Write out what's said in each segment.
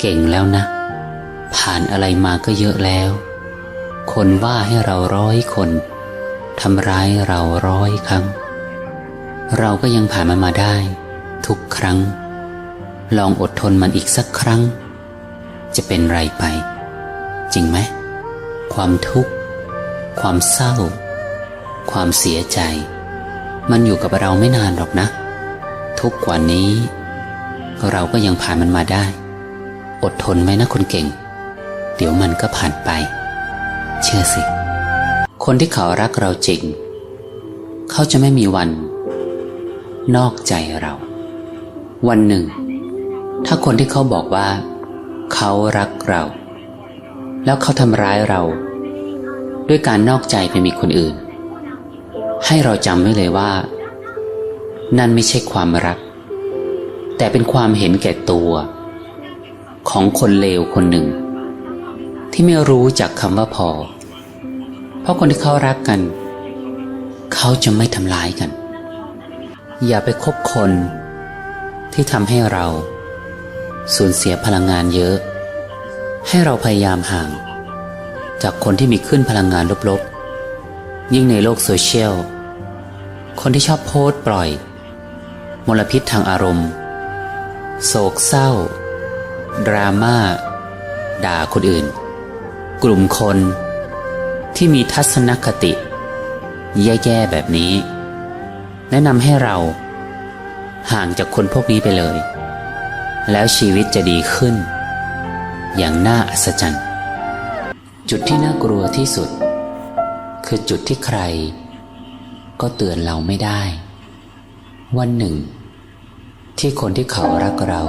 เก่งแล้วนะ ผ่านอะไรมาก็เยอะแล้ว คนว่าให้เราร้อยคนทำร้ายเราร้อยครั้ง เราก็ยังผ่านมันมาได้ ทุกครั้ง ลองอดทนมันอีกสักครั้ง จะเป็นไรไป จริงไหม ความทุกข์ ความเศร้า ความเสียใจ มันอยู่กับเราไม่นานหรอกนะ ทุกกว่านี้ เราก็ยังผ่านมันมาได้ อดทนไหมนะคนเก่ง เดี๋ยวมันก็ผ่านไป เชื่อสิ คนที่เขารักเราจริง เขาจะไม่มีวัน นอกใจเรา วันหนึ่ง ถ้าคนที่เขาบอกว่า เขารักเรา แล้วเขาทำร้ายเรา ด้วยการนอกใจไปมีคนอื่น ให้เราจำไว้เลยว่า นั่นไม่ใช่ความรัก แต่เป็นความเห็นแก่ตัว ของคนเลวคนหนึ่ง ที่ไม่รู้จักคำว่าพอ เพราะคนที่เขารักกัน เขาจะไม่ทำร้ายกัน อย่าไปคบคนที่ทำให้เรา สูญเสียพลังงานเยอะ ให้เราพยายามห่าง จากคนที่มีขึ้นพลังงานลบๆ ยิ่งในโลกโซเชียล คนที่ชอบโพสต์ปล่อย มลพิษทางอารมณ์ โศกเศร้า ดราม่า ด่าคนอื่น กลุ่มคนที่มีทัศนคติ แย่ๆแบบนี้ แนะนำให้เรา ห่างจากคนพวกนี้ไปเลย แล้วชีวิตจะดีขึ้น อย่างน่าอัศจรรย์จุดที่น่ากลัวที่สุด คือจุดที่ใคร ก็เตือนเราไม่ได้ วันหนึ่ง ที่คนที่เขารักเรา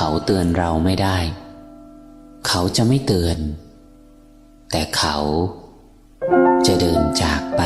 เขาเตือนเราไม่ได้ เขาจะไม่เตือน แต่เขาจะเดินจากไป